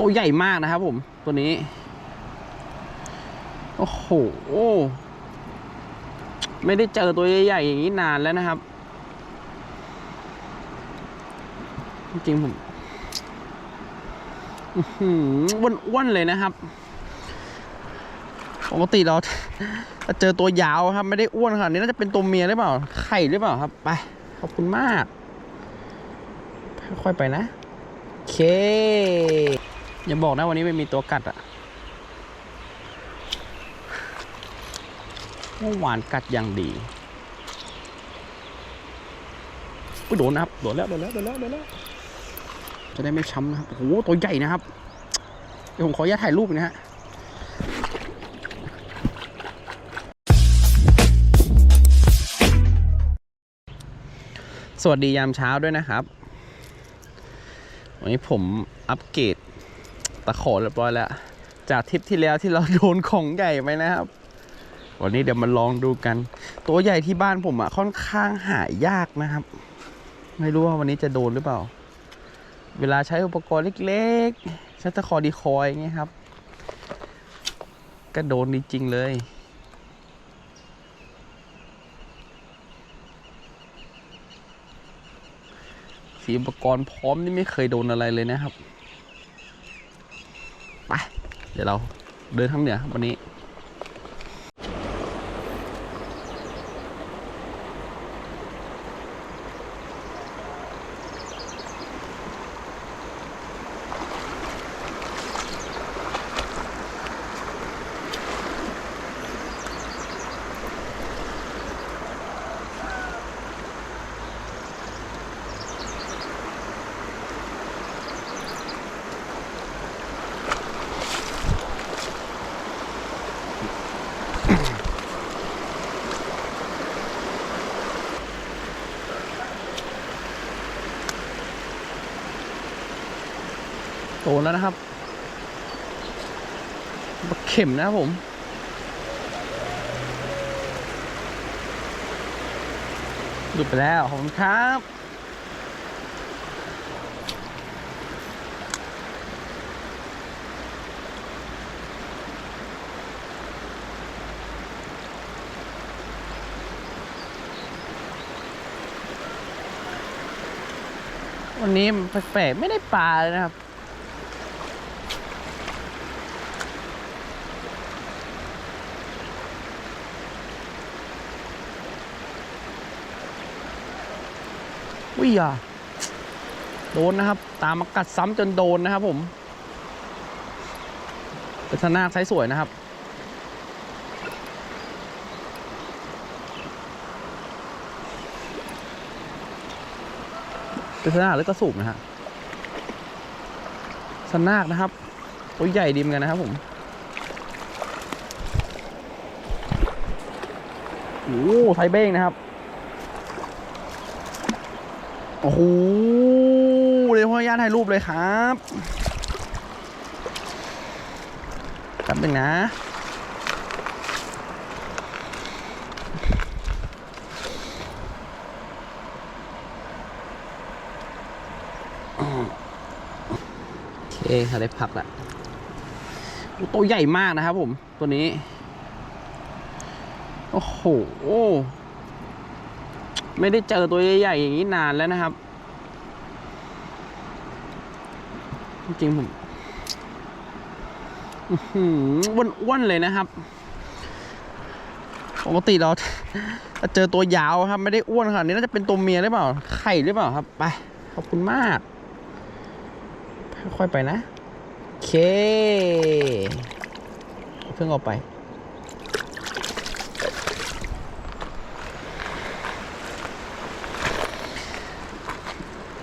ตัวใหญ่มากนะครับผมตัวนี้ โอ้โห ไม่ได้เจอตัวใหญ่ๆอย่างนี้นานแล้วนะครับ จริงผมอื้อหืออ้วนๆเลยนะครับปกติเราจะเจอตัวยาวครับ ไม่ได้อ้วนขนาดนี้น่าจะเป็นตัวเมียหรือเปล่า ไข่หรือเปล่าครับ ไป ขอบคุณมาก ค่อยๆไปนะ โอเค อย่าบอกนะวันนี้ไม่มีตัวกัดอะเมื่อวานกัดอย่างดีอุ้ยโดนนะครับ โดนแล้ว โดนแล้ว โดนแล้ว โดนแล้ว จะได้ไม่ช้ำนะครับ โอ้โห ตัวใหญ่นะครับ เดี๋ยวผมขออนุญาตถ่ายรูปนะฮะสวัสดียามเช้าด้วยนะครับ วันนี้ผมอัปเกรด ตะขอเรียบร้อยแล้ว จากทริปที่แล้วที่เราโดนของใหญ่ไปนะครับ วันนี้เดี๋ยวมาลองดูกัน ตัวใหญ่ที่บ้านผมอะ่ะค่อนข้างหายยากนะครับ ไม่รู้ว่าวันนี้จะโดนหรือเปล่า เวลาใช้อุปกรณ์เล็กๆใช้ตะขอดีคอยอย่างเงี้ยครับ ก็โดนจริงๆเลยสีอุปกรณ์พร้อมนี่ไม่เคยโดนอะไรเลยนะครับ เดี๋ยวเราเดินทางเหนือวันนี้ โตแล้วนะครับบักเข็มนะครับผม หลุดไปแล้วขอบคุณครับวันนี้แปลกๆไม่ได้ปลาเลยนะครับ อุ้ยอะโดนนะครับ ตามมากัดซ้ำจนโดนนะครับ ผมเป็นสนาคไซส์สวยนะครับเป็นสนาหรือกระสูบนะฮะสนาคนะครับตัวใหญ่ดีเหมือนกันนะครับผมโอ้ไทเบ้งนะครับ โอ้โหเดี๋ยวพ่อญาตถ่ายรูปเลยครับแป๊บหนึงนะโอเคค่ะได้พักละโตัวใหญ่มากนะครับผม ตัวนี้ โอ้โห ไม่ได้เจอตัวใหญ่ๆอย่างนี้นานแล้วนะครับ จริงผมอื้อหืออ้วนๆเลยนะครับปกติเราเจอตัวยาวครับ ไม่ได้อ้วนขนาดนี้น่าจะเป็นตัวเมียหรือเปล่า ไข่หรือเปล่าครับ ไป ขอบคุณมาก ค่อยๆไปนะ โอเค เพิ่งเอาไป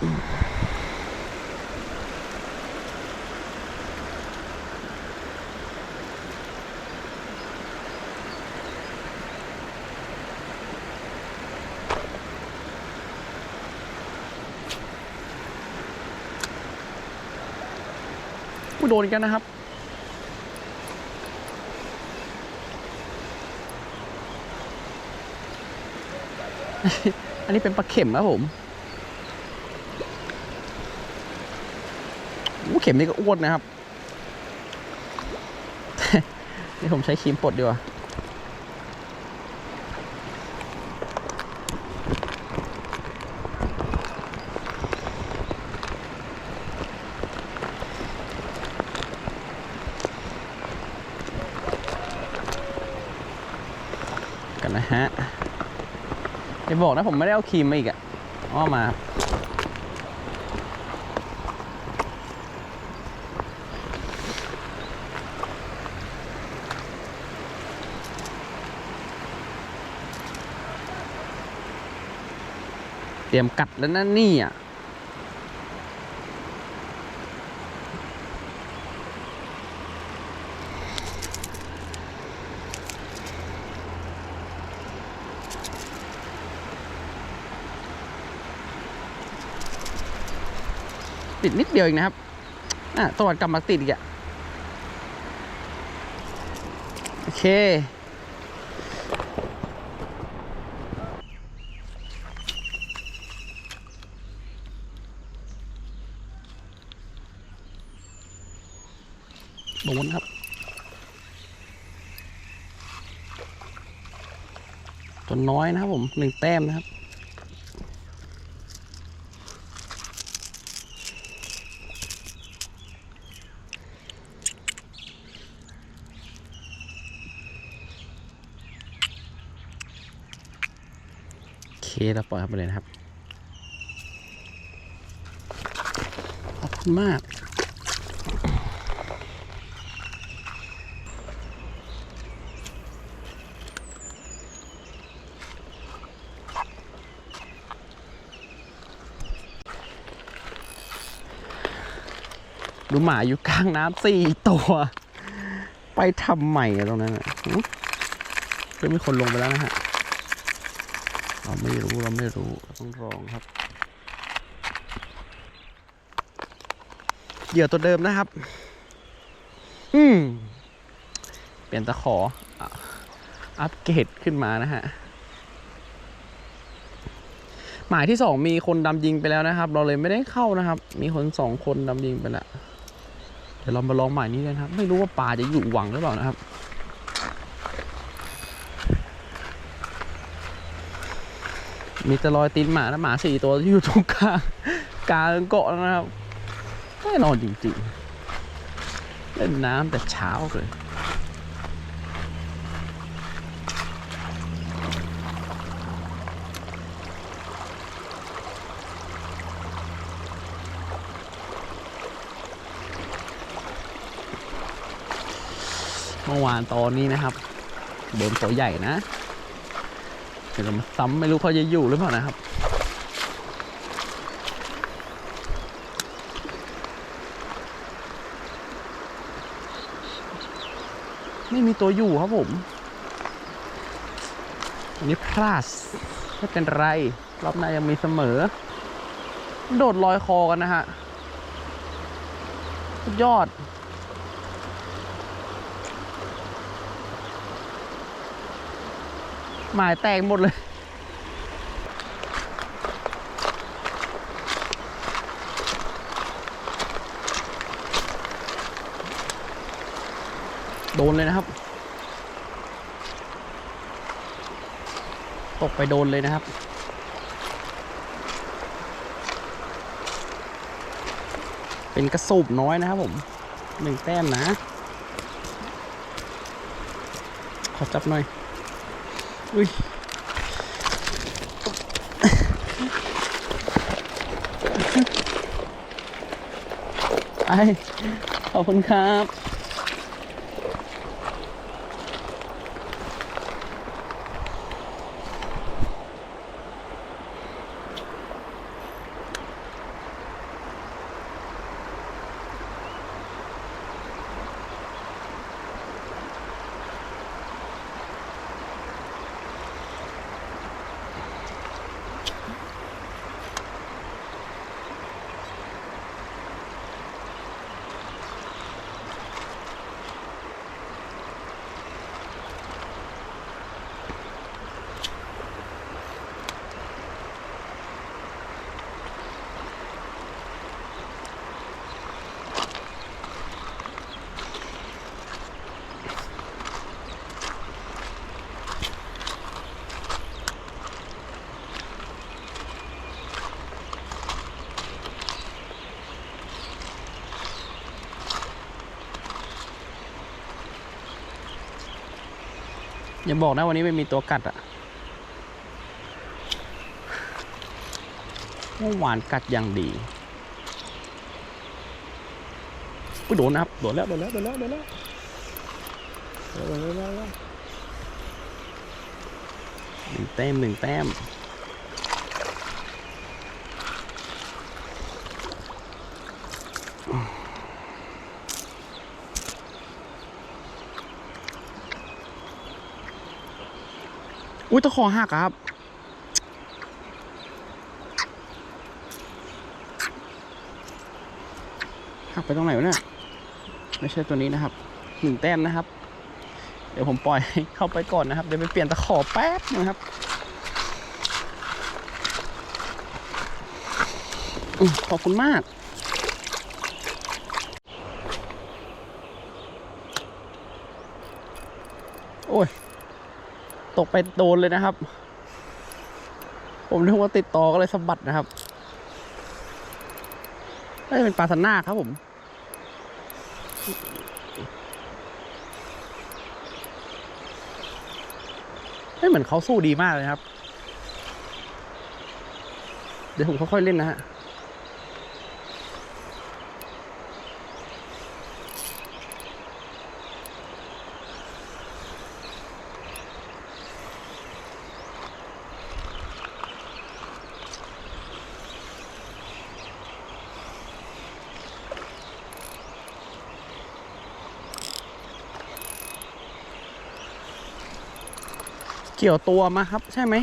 กูโดนกแล้วนะครับ อันนี้เป็นปลาเข็มครับผม เข็มนี่ก็อ้วนนะครับ นี่ผมใช้ครีมปลดดีกว่ากันนะฮะอย่าบอกนะผมไม่ได้เอาครีมมาอีกอะอ้อมา เตรียมกัดแล้วนั่นนี่อะติดนิดเดียวเองนะครับอะตวัดกลับมาติดอีกอะโอเค โดนครับ ตัว น้อยนะครับผมหนึ่งแต้มนะครับ โอเคเราปล่อยเข้าไปเลยนะครับ ขอบคุณมาก ดูหมาอยู่กลางน้ำสี่ตัว ไปทำใหม่ตรงนั้นอะก็มีคนลงไปแล้วนะฮะ เราไม่รู้เราไม่รู้ต้องลองครับ เหยื่อตัวเดิมนะครับ อืม เปลี่ยนตะขอ อัปเกรดขึ้นมานะฮะ หมายที่สองมีคนดำยิงไปแล้วนะครับ เราเลยไม่ได้เข้านะครับ มีคนสองคนดำยิงไปแล้ว เดี๋ยวเรามาลองหมานี้กันครับ ไม่รู้ว่าปลาจะอยู่หวังหรือเปล่านะครับมีแต่รอยตีนหมานะหมาสี่ตัวอยู่ตรงกลางกลางเกาะนะครับแน่นอนจริงๆเล่นน้ำแต่เช้าเลย เมื่อวานตอนนี้นะครับโดนตัวใหญ่นะเดี๋ยวมาซ้ำไม่รู้เขาจะอยู่หรือเปล่านะครับไม่มีตัวอยู่ครับผมวันนี้พลาดไม่เป็นไร รอบหน้ายังมีเสมอ โดดลอยคอกันนะฮะ สุดยอด หมายแตกหมดเลย โดนเลยนะครับ ตกไปโดนเลยนะครับเป็นกระสูบน้อยนะครับผมหนึ่งแต้มนะ ขอจับหน่อย อุ้ยไอขอบคุณครับ อย่าบอกนะวันนี้ไม่มีตัวกัดอะเมื่อวานกัดอย่างดีอุ้ยโดนนะครับ โดนแล้ว โดนแล้ว โดนแล้ว โดนแล้ว โดนแล้วโดดแล้วหนึ่งแต้มหนึ่งแต้ม อุ้ยตะขอหักครับ หักไปตรงไหนวะเนี่ย ไม่ใช่ตัวนี้นะครับ หนึ่งแต้มนะครับ เดี๋ยวผมปล่อยให้เข้าไปก่อนนะครับ เดี๋ยวไปเปลี่ยนตะขอแป๊บนึงครับอขอบคุณมาก โอ้ย ตกไปโดนเลยนะครับ ผมนึกว่าติดต่อก็เลยสะบัดนะครับน่าจะเป็นปลาสันนาครับผม ไม่เหมือนเขาสู้ดีมากเลยครับ เดี๋ยวผมค่อยๆเล่นนะฮะ เกี่ยวตัวมาครับ ใช่ไหม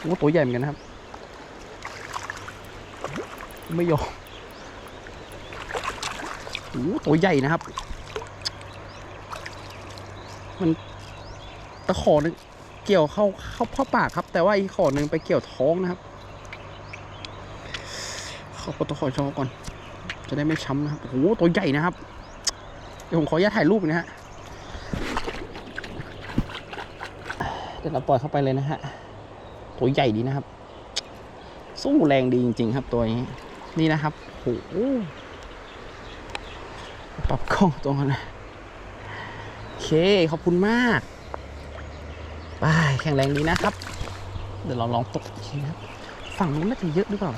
โอ้ตัวใหญ่เหมือนกันครับ ไม่ยอมโอ้ตัวใหญ่นะครับ มันตะขอหนึงเกี่ยวเข้าเข้าเข้าปากครับ แต่ว่าอีกขอหนึ่งไปเกี่ยวท้องนะครับเข้าตะขอช่องก่อน จะได้ไม่ช้ำนะครับโอ้ตัวใหญ่นะครับ เดี๋ยวผมขออนุญาตถ่ายรูปนะฮะ เดี๋ยวเราปล่อยเข้าไปเลยนะฮะ ตัวใหญ่ดีนะครับ สู้แรงดีจริง ๆ ครับตัวนี้ นี่นะครับโอ้โหปรับกล้องตรงนั้นะโอเค ขอบคุณมากไปแข็งแรงดีนะครับ เดี๋ยวเราลองตกอีกทีนะครับ ฝั่งนู้นน่าจะเยอะหรือเปล่า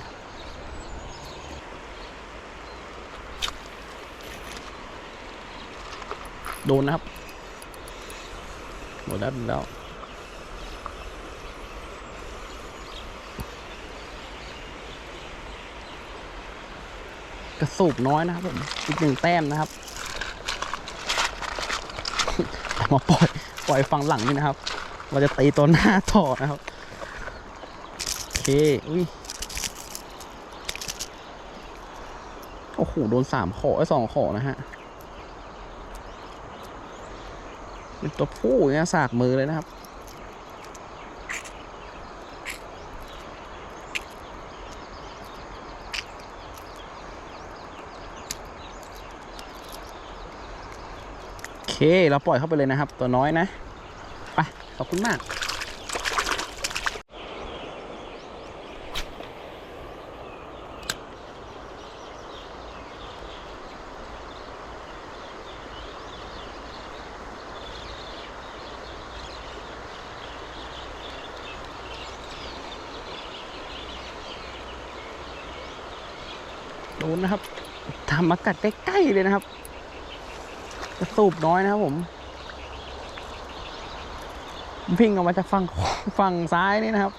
โดนนะครับโดแล้วโดนแล้ว กระสูบน้อยนะครับผมอีกหนึ่งแต้มนะครับมาปล่อยปล่อยฝั่งหลังนี่นะครับ เราจะตีตัวหน้าต่อนะครับโอเคอุ้ยโอ้โหโดนสามขอไอ้สองขอนะฮะเป็นตัวผู้เนี่ยสากมือเลยนะครับ เคเราปล่อยเข้าไปเลยนะครับ ตัวน้อยนะไปขอบคุณมากโดนนะครับทำมากัดใกล้ๆเลยนะครับ กระสูบน้อยนะครับผมวิ่งออกมาจากฝั่งฝั่งซ้ายนี่นะครับ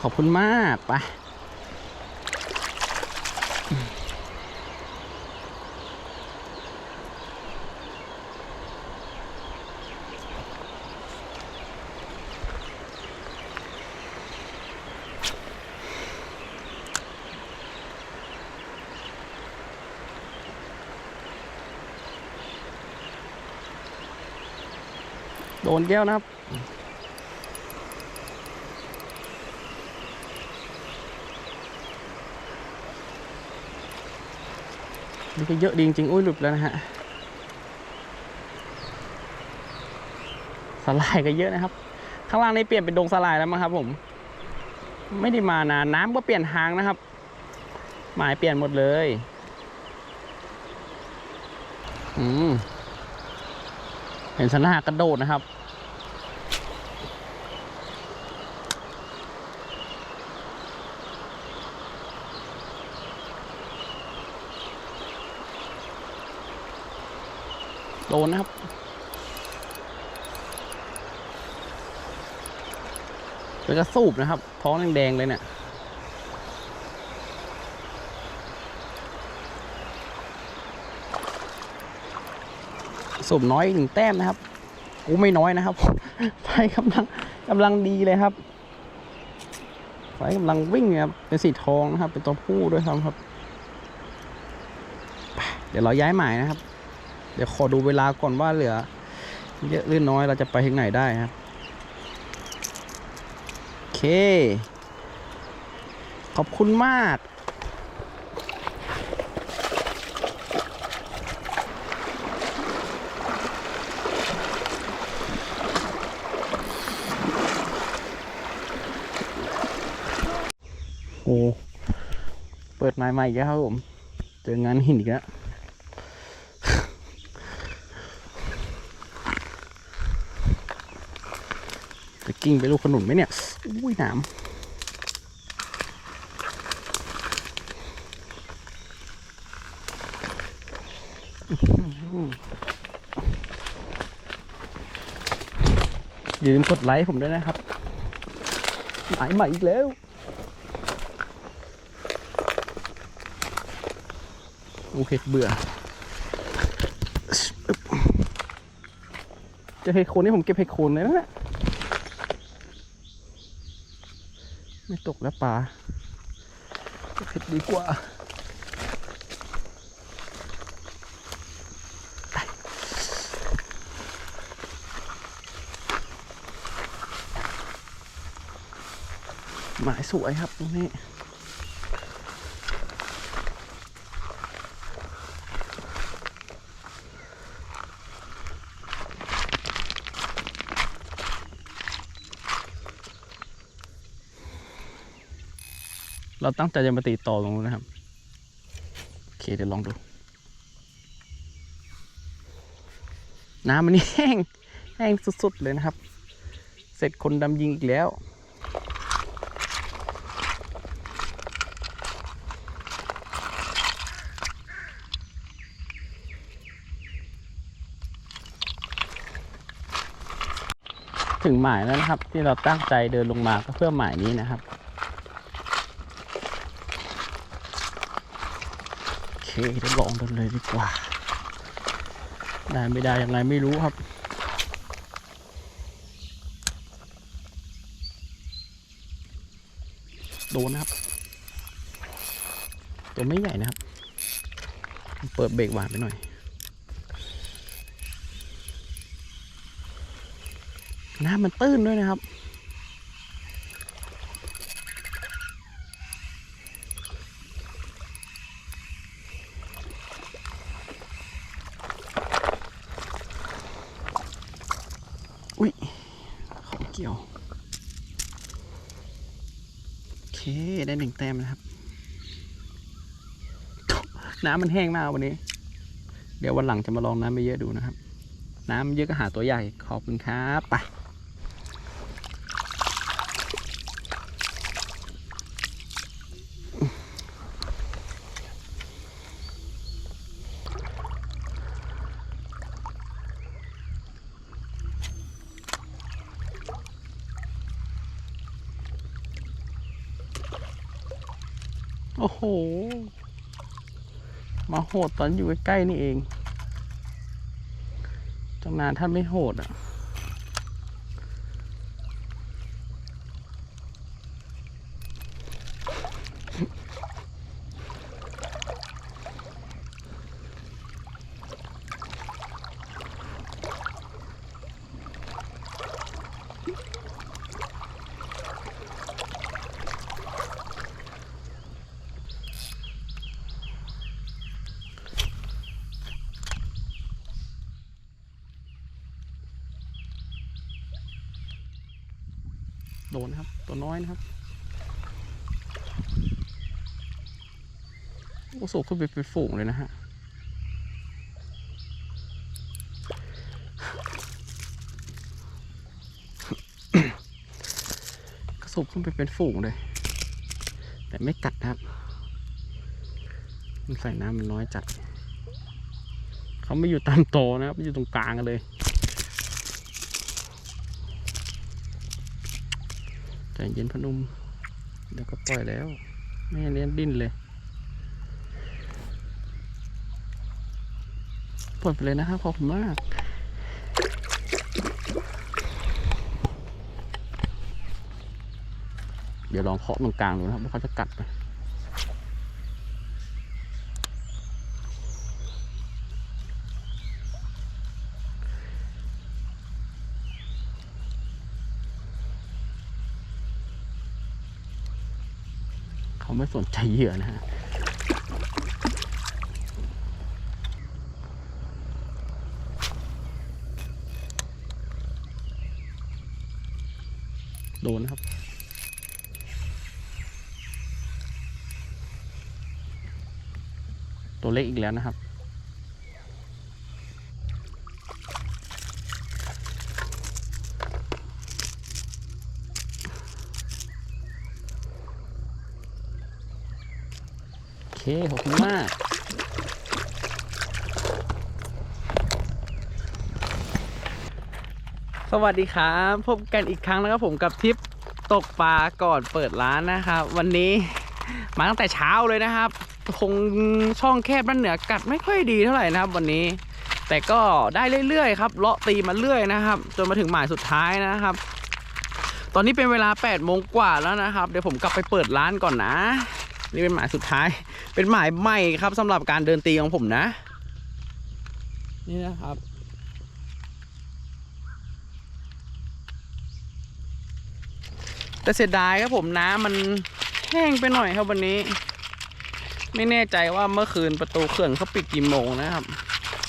ขอบคุณมากไป โดนแก้วนะครับ นี่ก็เยอะดีจริงๆอุ้ยหลุดแล้วนะฮะสลายก็เยอะนะครับ ข้างล่างนี่เปลี่ยนเป็นดงสลายแล้วมั้งครับ ผม ไม่ได้มานานน้ำก็เปลี่ยนทางนะครับ หมายเปลี่ยนหมดเลย อืม เห็นสนากระโดดนะครับ โดนนะครับเป็นกระสูบนะครับ ท้องแดงๆเลยเนี่ย สูบน้อยหนึ่งแต้มนะครับกูไม่น้อยนะครับไฟกำลังกำลังดีเลยครับไฟกำลังวิ่งครับเป็นสีทองนะครับ เป็นตัวผู้ด้วยครับครับ เดี๋ยวเราย้ายหมายนะครับ เดี๋ยวขอดูเวลาก่อนว่าเหลือ เยอะหรือน้อยเราจะไปถึงไหนได้ครับโอเค ขอบคุณมาก ปิดไม้ใหม่อีกแล้วครับผมเจองานหินอีกแล้วจะกิ้งไปลูกขนุนไหมเนี่ย อุ้ยหนามยืมกดไลค์ผมด้วยนะครับหมายใหม่อีกแล้ว โอเคเบื่อจะเห็ดโคนนี่ผมเก็บเห็ดโคนเลยนะเนี่ยไม่ตกแล้วปลาเห็ดดีกว่าหมายสวยครับตรงนี้ เราตั้งใจจะมาตีต่อตรงนู้นนะครับ โอเคเดี๋ยวลองดู น้ำมันนี่แห้ง แห้งสุดๆเลยนะครับ เสร็จคนดำยิงอีกแล้วถึงหมายแล้วนะครับ ที่เราตั้งใจเดินลงมาก็เพื่อหมายนี้นะครับ โอ เคเดี๋ยวลองกันเลยดีกว่า ได้ไม่ได้ยังไงไม่รู้ครับโดนนะครับ ตัวไม่ใหญ่นะครับ เปิดเบรกหวานไปหน่อย น้ำมันตื้นด้วยนะครับ อุ้ยของ เกี่ยว โอเค ได้หนึ่งแต้มนะครับ น้ำมันแห้งมากวันนี้ เดี๋ยววันหลังจะมาลองน้ำไม่เยอะดูนะครับ น้ำเยอะก็หาตัวใหญ่ ขอบคุณครับ ไป มาโหดตอนอยู่ใกล้ๆนี่เองตั้งนานท่านไม่โหดอะ โดนนะครับ ตัวน้อยนะครับ อ้สูบขึ้นไปเป็นฝูงเลยนะฮะกระสูบขึ้นไปเป็นฝูงเลย แต่ไม่กัดนะครับ มันใส่น้ำมันน้อยจัด เขาไม่อยู่ตามโตนะครับอยู่ตรงกลางกันเลยใจเย็นพนุ่มเดี๋ยวก็ปล่อยแล้ว ไม่เลี้ยนดิ้นเลย ปล่อยไปเลยนะครับขอบคุณมากเดี๋ยวลองเคาะตรงกลางดูนะครับว่าเขาจะกัดไหมเขาไม่สนใจเหยื่อนะฮะ โดนนะครับ ตัวเล็กอีกแล้วนะครับโอเคขอบคุณมาก สวัสดีครับพบกันอีกครั้งนะครับผมกับทริปตกปลาก่อนเปิดร้านนะครับ วันนี้มาตั้งแต่เช้าเลยนะครับ คงช่องแคบด้านเหนือกัดไม่ค่อยดีเท่าไหร่นะครับ วันนี้ แต่ก็ได้เรื่อยๆครับเลาะตีมาเรื่อยนะครับ จนมาถึงหมายสุดท้ายนะครับ ตอนนี้เป็นเวลา8โมงกว่าแล้วนะครับ เดี๋ยวผมกลับไปเปิดร้านก่อนนะ นี่เป็นหมายสุดท้าย เป็นหมายใหม่ครับสำหรับการเดินตีของผมนะ นี่นะครับ แต่เสียดายครับผมน้ำมันแห้งไปหน่อยครับวันนี้ ไม่แน่ใจว่าเมื่อคืนประตูเขื่อนเขาปิดกี่โมงนะครับ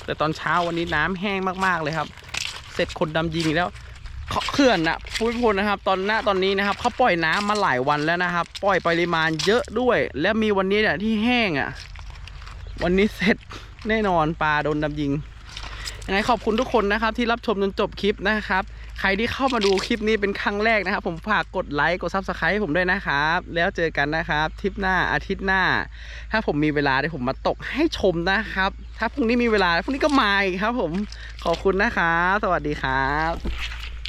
แต่ตอนเช้าวันนี้น้ำแห้งมากๆเลยครับ เสร็จคนดำยิงแล้วเขาเขื่อนนะพูดพูดนะครับ ตอนหน้าตอนนี้นะครับเขาปล่อยน้ำมาหลายวันแล้วนะครับ ปล่อยปริมาณเยอะด้วย และมีวันนี้เนี่ยที่แห้งอะ วันนี้เสร็จแน่นอนปลาโดนดำยิงยังไงขอบคุณทุกคนนะครับ ที่รับชมจนจบคลิปนะครับ ใครที่เข้ามาดูคลิปนี้เป็นครั้งแรกนะครับ ผมฝากกดไลค์กดซับสไครต์ให้ผมด้วยนะครับ แล้วเจอกันนะครับทริปหน้าอาทิตย์หน้า ถ้าผมมีเวลาเดี๋ยวผมมาตกให้ชมนะครับ ถ้าพรุ่งนี้มีเวลาพรุ่งนี้ก็มาอีกครับ ผมขอบคุณนะครับ สวัสดีครับ